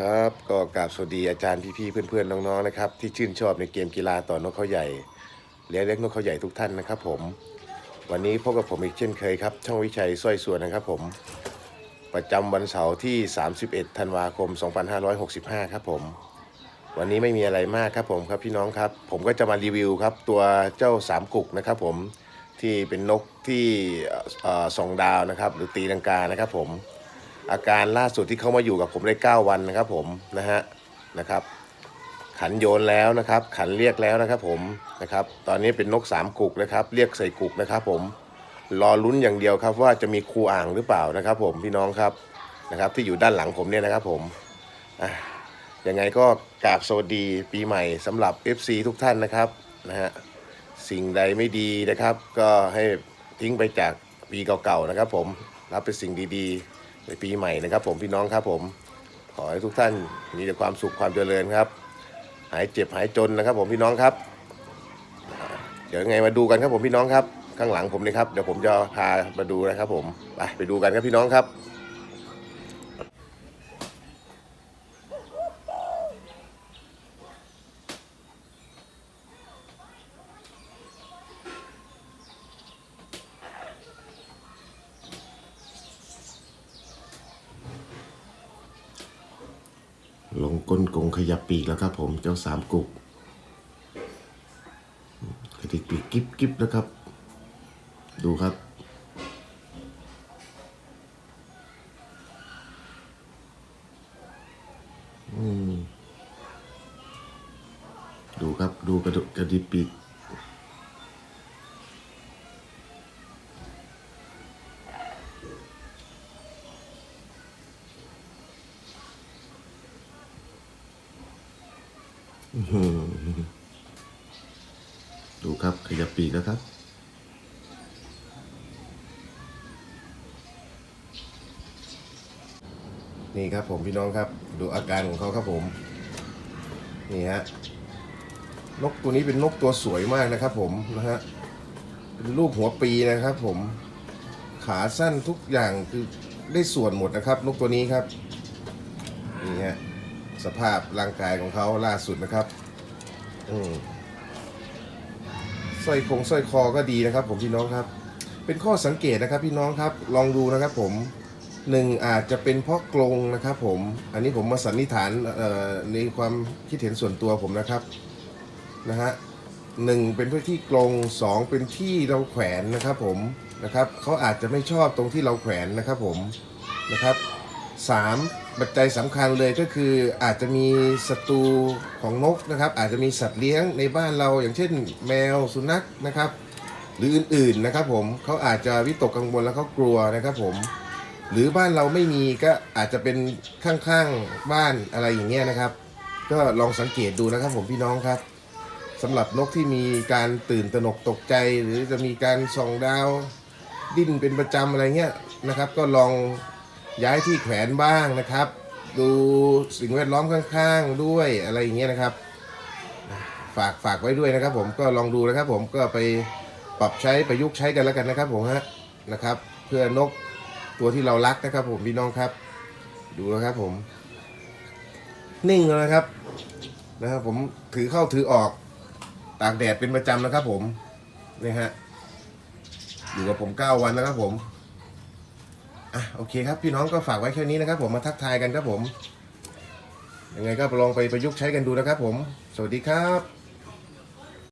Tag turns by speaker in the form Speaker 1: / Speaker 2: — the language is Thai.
Speaker 1: ครับก็กราบสวัสดีอาจารย์พี่ๆเพื่อนๆน้องๆนะครับที่ชื่นชอบในเกมกีฬาต่อนกเขาใหญ่เลี้ยงเล็กนกเขาใหญ่ทุกท่านนะครับ ผม วันนี้พบกับผมอีกเช่นเคยครับ ช่องวิชัยสร้อยส่วนนะครับผม ประจำวันเสาร์ที่ 31 ธันวาคม 2565 ครับผม วันนี้ไม่มีอะไรมากครับผมครับพี่น้องครับ ผมก็จะมารีวิวครับ ตัวเจ้าสามกุกนะครับ ผมที่เป็นนกที่อสองดาวนะครับ หรือตีลังกานะครับ ผม อาการล่าสุดที่เขามาอยู่กับผมได้ 9 วันนะครับผมนะฮะนะครับ ขันโยนแล้วนะครับ ขันเรียกแล้วนะครับผมนะครับ ตอนนี้เป็นนกสามกุกนะครับ เรียกใส่กุกนะครับ ผมรอลุ้นอย่างเดียวครับว่าจะมีครูอ่างหรือเปล่านะครับ ผมพี่น้องครับนะครับ ที่อยู่ด้านหลังผมเนี่ยนะครับ ผมอะยังไงก็กราบสวัสดีปีใหม่สำหรับ FC ทุกท่านนะครับนะฮะสิ่งใดไม่ดีนะครับ ก็ให้ทิ้งไปจากปีเก่าๆนะครับ ผมรับเป็นสิ่งดีๆ ในปีใหม่นะครับ ผมพี่น้องครับผม ขอให้ทุกท่านมีแต่ความสุขความเจริญครับ หายเจ็บหายจนนะครับ ผมพี่น้องครับ เดี๋ยวยังไงมาดูกันครับผมพี่น้องครับ ข้างหลังผมเลยครับเดี๋ยวผมจะพามาดูนะครับ ผมไปไปดูกันครับพี่น้องครับ ลง ก้นกงขยับปีกแล้วครับผมเจ้าสามกุกกระดิกปีกกิ๊บกิ๊บแล้วครับ ดูครับดูครับดูกระดกกระดิกปีก ดูครับขยับปีกแล้วครับ นี่ครับผมพี่น้องครับ ดูอาการของเขาครับผม นี่ฮะนกตัวนี้เป็นนกตัวสวยมากนะครับผมนะฮะเป็นรูปหัวปีนะครับผมขาสั้นทุกอย่างคือได้ส่วนหมดนะครับ นกตัวนี้ครับนี่ฮะ สภาพร่างกายของเขาล่าสุดนะครับ อืมสร้อยคงสร้อยคอก็ดีนะครับ ผมพี่น้องครับ เป็นข้อสังเกตนะครับ พี่น้องครับ ลองดูนะครับ ผมหนึ่งอาจจะเป็นเพราะกรงนะครับผม อันนี้ผมมาสันนิษฐานในความคิดเห็นส่วนตัวผมนะครับนะฮะหนึ่งเป็นพื้นที่กรงสองเป็นที่เราแขวนนะครับผมนะครับเขาอาจจะไม่ชอบตรงที่เราแขวนนะครับผมนะครับ สามปัจจัยสำคัญเลยก็คืออาจจะมีศัตรูของนกนะครับ อาจจะมีสัตว์เลี้ยงในบ้านเราอย่างเช่น แมวสุนัขนะครับ หรืออื่นๆนะครับผมเขาอาจจะวิตกกังวลแล้วเขากลัวนะครับผมหรือบ้านเราไม่มีก็อาจจะเป็นข้างๆบ้านอะไรอย่างเงี้ยนะครับ ก็ลองสังเกตดูนะครับผมพี่น้องครับสำหรับนกที่มีการตื่นตระหนกตกใจ หรือจะมีการส่องดาวดิ้นเป็นประจำอะไรเงี้ยนะครับ ก็ลอง ย้ายที่แขวนบ้างนะครับ ดูสิ่งแวดล้อมข้างๆด้วยอะไรอย่างเงี้ยนะครับ ฝากฝากไว้ด้วยนะครับ ผมก็ลองดูนะครับ ผมก็ไปปรับใช้ประยุกต์ใช้กันแล้วกันนะครับ ผมฮะนะครับ เพื่อนกตัวที่เรารักนะครับ ผมพี่น้องครับ ดูนะครับผม นิ่งแล้วนะครับนะครับผมถือเข้าถือออกตากแดดเป็นประจำนะครับ ผมนี่ฮะอยู่กับผม 9 วันนะครับผม อะโอเคครับพี่น้องก็ฝากไว้แค่นี้นะครับ ผมมาทักทายกันครับผมยังไงก็ลองไปประยุกต์ใช้กันดูนะครับผม สวัสดีครับ